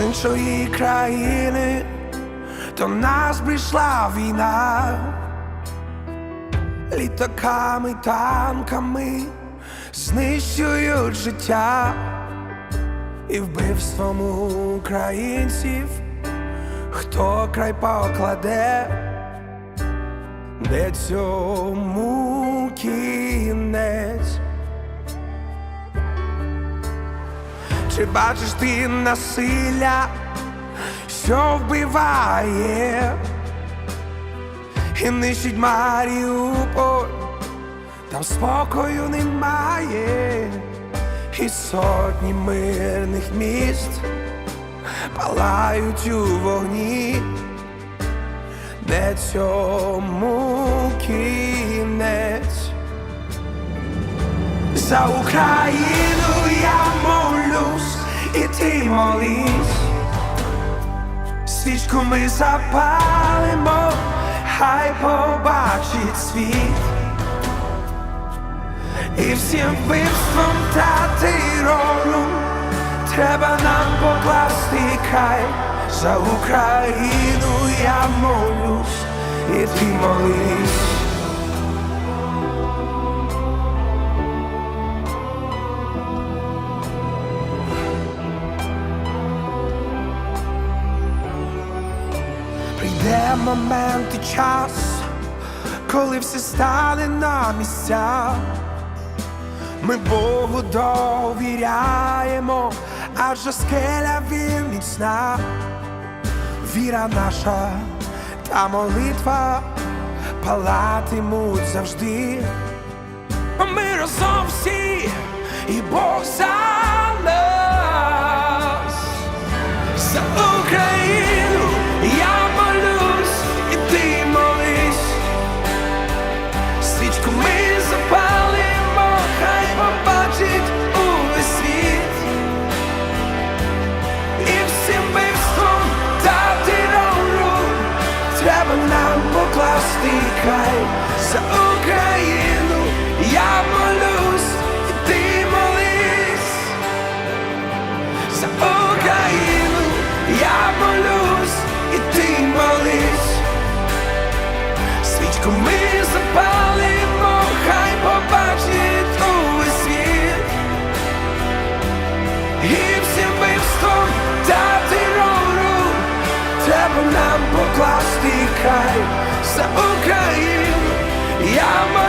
іншої країни, до нас прийшла війна, літаками, танками знищують життя і вбивством українців, хто край покладе, де цьому кінець. Чи бачиш ти насилля, що вбиває? І нищить Маріуполь, там спокою немає, і сотні мирних міст палають у вогні, де цьому кінець. За Україну я і ти молись. Свічку ми запалимо, хай побачить світ. І всім вбивством та терором треба нам покласти край. За Україну я молюсь, і ти молись. Прийде момент і час, коли все стане на місця. Ми Богу довіряємо, адже скеля він міцна. Віра наша та молитва палатимуть завжди. Ми разом всі, Свічку ми запалимо, хай побачить увесь світ. І всім вивством та терору треба нам покласти край за Україну. Я